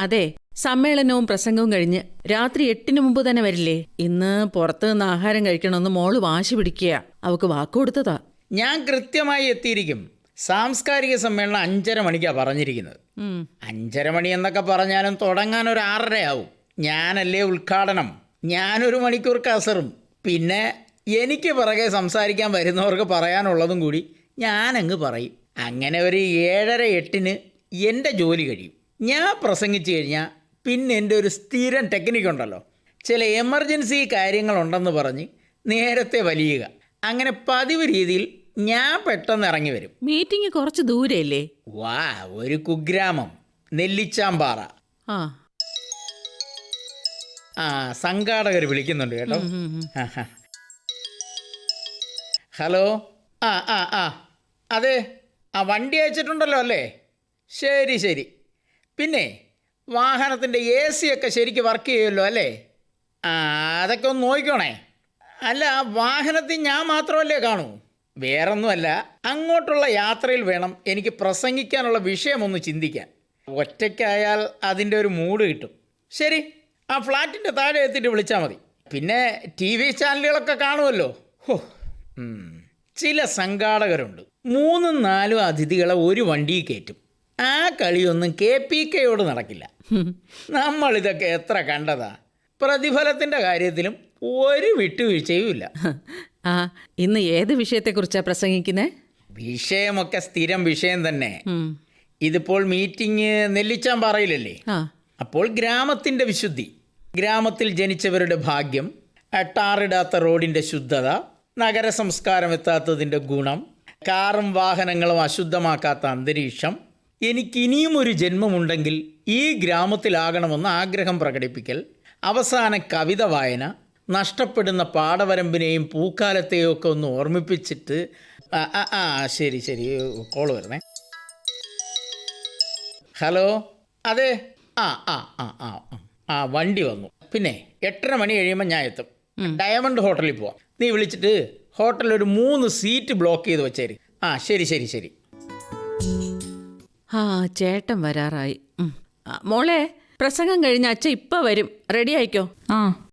അതെ സമ്മേളനവും പ്രസംഗവും കഴിഞ്ഞ് രാത്രി എട്ടിന് മുമ്പ് തന്നെ വരില്ലേ? ഇന്ന് പുറത്തു നിന്ന് ആഹാരം കഴിക്കണമെന്ന് മോൾ വാശി പിടിക്കുക അവക്ക് വാക്കുകൊടുത്തതാ ഞാൻ കൃത്യമായി എത്തിയിരിക്കും. സാംസ്കാരിക സമ്മേളനം അഞ്ചര മണിക്കാണ് പറഞ്ഞിരിക്കുന്നത്. അഞ്ചര മണി എന്നൊക്കെ പറഞ്ഞാലും തുടങ്ങാൻ ഒരു ആറരയാവും. ഞാനല്ലേ ഉദ്ഘാടനം. ഞാനൊരു മണിക്കൂർ കസറും. പിന്നെ എനിക്ക് പിറകെ സംസാരിക്കാൻ വരുന്നവർക്ക് പറയാനുള്ളതും കൂടി ഞാനങ്ങ് പറയും. അങ്ങനെ ഒരു ഏഴര എട്ടിന് എന്റെ ജോലി കഴിയും. ഞാൻ പ്രസംഗിച്ചു കഴിഞ്ഞാൽ പിന്നെ എന്റെ ഒരു സ്ഥിരം ടെക്നിക്ക് ഉണ്ടല്ലോ. ചില എമർജൻസി കാര്യങ്ങളുണ്ടെന്ന് പറഞ്ഞ് നേരത്തെ വലിയുക. അങ്ങനെ പതിവ് രീതിയിൽ ഞാൻ പെട്ടെന്ന് ഇറങ്ങി വരും. മീറ്റിംഗ് കുറച്ച് ദൂരെയല്ലേ വാ ഒരു കുഗ്രാമം. നെല്ലിച്ചാമ്പാറ. ആ. ആ സംഘാടകർ വിളിക്കുന്നുണ്ട് കേട്ടോ. ഹലോ? ആ ആ ആ. അതെ. ആ വണ്ടി അയച്ചിട്ടുണ്ടല്ലോ അല്ലേ? ശരി ശരി. പിന്നെ വാഹനത്തിന്റെ എ സി ഒക്കെ ശരിക്ക് വർക്ക് ചെയ്യുമല്ലോ അല്ലേ? അതൊക്കെ ഒന്ന് നോക്കിക്കോണേ. അല്ല വാഹനത്തിൽ ഞാൻ മാത്രമല്ലേ കാണൂ? വേറൊന്നുമല്ല അങ്ങോട്ടുള്ള യാത്രയിൽ വേണം എനിക്ക് പ്രസംഗിക്കാനുള്ള വിഷയമൊന്ന് ചിന്തിക്കാൻ. ഒറ്റയ്ക്കായാൽ അതിന്റെ ഒരു മൂഡ് കിട്ടും. ശരി ആ ഫ്ലാറ്റിന്റെ താഴെ എത്തിയിട്ട് വിളിച്ചാൽ മതി. പിന്നെ ടി വി ചാനലുകളൊക്കെ കാണുമല്ലോ. ഹോ ചില സംഘാടകരുണ്ട്. മൂന്നും നാലും അതിഥികളെ ഒരു വണ്ടിയിൽ കയറ്റും. ആ കളിയൊന്നും കെ പി കെയോട് നടക്കില്ല. നമ്മളിതൊക്കെ എത്ര കണ്ടതാ? പ്രതിഫലത്തിന്റെ കാര്യത്തിലും ഒരു വിട്ടുവീഴ്ചയും ഇല്ല. ആ ഇന്ന് ഏത് വിഷയത്തെക്കുറിച്ചാ പ്രസംഗിക്കുന്നേ? വിഷയമൊക്കെ സ്ഥിരം വിഷയം തന്നെ. ഇതിപ്പോൾ മീറ്റിംഗ് നെല്ലിച്ചാൻ പറയില്ലല്ലേ അപ്പോൾ ഗ്രാമത്തിന്റെ വിശുദ്ധി. ഗ്രാമത്തിൽ ജനിച്ചവരുടെ ഭാഗ്യം ടാറിടാത്ത റോഡിന്റെ ശുദ്ധത നഗര സംസ്കാരം എത്താത്തതിന്റെ ഗുണം കാറും വാഹനങ്ങളും അശുദ്ധമാക്കാത്ത അന്തരീക്ഷം എനിക്കിനിയും ഒരു ജന്മമുണ്ടെങ്കിൽ ഈ ഗ്രാമത്തിലാകണമെന്ന് ആഗ്രഹം പ്രകടിപ്പിക്കൽ അവസാന കവിത വായന നഷ്ടപ്പെടുന്ന പാടവരമ്പിനെയും പൂക്കാലത്തെയും ഒക്കെ ഒന്ന് ഓർമ്മിപ്പിച്ചിട്ട് ആ ആ, ശരി ശരി കോൾ വരണേ. ഹലോ? അതെ. ആ ആ ആ ആ ആ. ആ വണ്ടി വന്നു. പിന്നെ എട്ടര മണി കഴിയുമ്പോൾ ഞാൻ എത്തും. ഡയമണ്ട് ഹോട്ടലിൽ പോവാം. നീ വിളിച്ചിട്ട് ഹോട്ടലിൽ ഒരു മൂന്ന് സീറ്റ് ബ്ലോക്ക് ചെയ്ത് വെച്ചേര്. ആ ശരി ശരി ശരി. ആ ചേട്ടൻ വരാറായി. ഉം. ആ, മോളെ പ്രസംഗം കഴിഞ്ഞ അച്ഛ ഇപ്പൊ വരും. റെഡി ആയിക്കോ? ആ.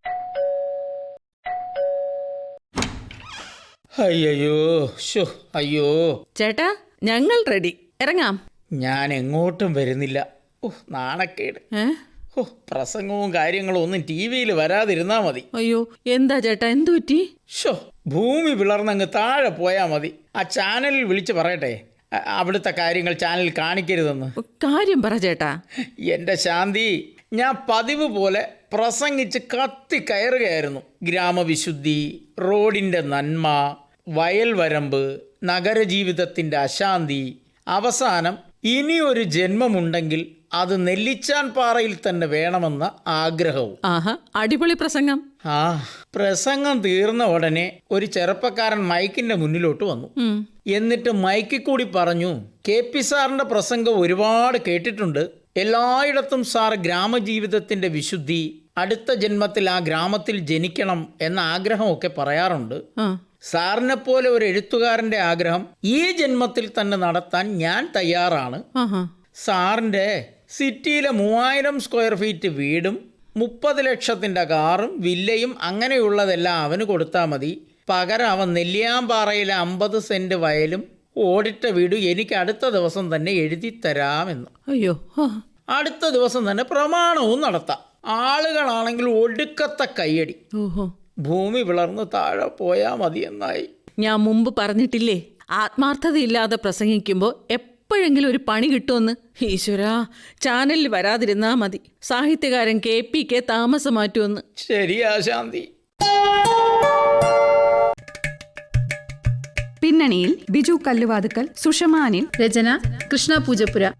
അയ്യോ ഷോ അയ്യോ. ചേട്ടാ ഞങ്ങൾ റെഡി. ഇറങ്ങാം. ഞാൻ എങ്ങോട്ടും വരുന്നില്ല. ഓ നാണക്കേട്. ഏ? ഓ പ്രസംഗവും കാര്യങ്ങളും ഒന്നും ടി വിയിൽ വരാതിരുന്നാ മതി. അയ്യോ എന്താ ചേട്ടാ എന്തു പറ്റി ഷോ ഭൂമി പിളർന്നങ്ങ് താഴെ പോയാ മതി. ആ ചാനലിൽ വിളിച്ച് പറയട്ടെ. അവിടുത്തെ കാര്യങ്ങൾ ചാനൽ കാണിക്കരുതെന്ന്. കാര്യം പറ ചേട്ടാ. എന്റെ ശാന്തി ഞാൻ പതിവ് പോലെ പ്രസംഗിച്ച് കത്തി കയറുകയായിരുന്നു. ഗ്രാമവിശുദ്ധി റോഡിന്റെ നന്മ വയൽവരമ്പ് നഗരജീവിതത്തിന്റെ അശാന്തി. അവസാനം ഇനിയൊരു ജന്മമുണ്ടെങ്കിൽ അത് നെല്ലിച്ചാൻ പാറയിൽ തന്നെ വേണമെന്ന ആഗ്രഹവും. ആഹാ അടിപൊളി പ്രസംഗം. ആ പ്രസംഗം തീർന്ന ഉടനെ ഒരു ചെറുപ്പക്കാരൻ മൈക്കിന്റെ മുന്നിലോട്ട് വന്നു. ഉം. എന്നിട്ട് മൈക്കിൽ കൂടി പറഞ്ഞു കെ പി സാറിന്റെ പ്രസംഗം ഒരുപാട് കേട്ടിട്ടുണ്ട്. എല്ലായിടത്തും സാർ ഗ്രാമജീവിതത്തിന്റെ വിശുദ്ധി അടുത്ത ജന്മത്തിൽ ആ ഗ്രാമത്തിൽ ജനിക്കണം എന്ന ആഗ്രഹമൊക്കെ പറയാറുണ്ട്. ആ. സാറിനെ പോലെ ഒരു എഴുത്തുകാരന്റെ ആഗ്രഹം ഈ ജന്മത്തിൽ തന്നെ നടത്താൻ ഞാൻ തയ്യാറാണ്. ആഹാ. സാറിന്റെ സിറ്റിയിലെ മൂവായിരം സ്ക്വയർ ഫീറ്റ് വീടും മുപ്പത് ലക്ഷത്തിന്റെ കാറും വില്ലയും അങ്ങനെയുള്ളതെല്ലാം അവന് കൊടുത്താൽ മതി. പകരം അവൻ നെല്ലിയാമ്പാറയിലെ അമ്പത് സെന്റ് വയലും ഓടിട്ട വീടും എനിക്ക് അടുത്ത ദിവസം തന്നെ എഴുതി തരാമെന്ന്. അയ്യോ അടുത്ത ദിവസം തന്നെ പ്രമാണവും നടത്താം. ആളുകളാണെങ്കിൽ ഒടുക്കത്തെ കയ്യടി. ഓഹോ. ഭൂമി വിളർന്ന് താഴെ പോയാൽ മതിയെന്നായി. ഞാൻ മുമ്പ് പറഞ്ഞിട്ടില്ലേ? ആത്മാർത്ഥതയില്ലാതെ പ്രസംഗിക്കുമ്പോൾ എപ്പോഴെങ്കിലും ഒരു പണി കിട്ടുമെന്ന്? ഈശ്വരാ ചാനലിൽ വരാതിരുന്നാ മതി. സാഹിത്യകാരൻ കെ പി കെ താമസം മാറ്റുമെന്ന്. ശരിയാ ശാന്തി. പിന്നണിയിൽ ബിജു കല്ലുവാതുക്കൽ സുഷമാനിൽ രചന കൃഷ്ണ പൂജപ്പുര.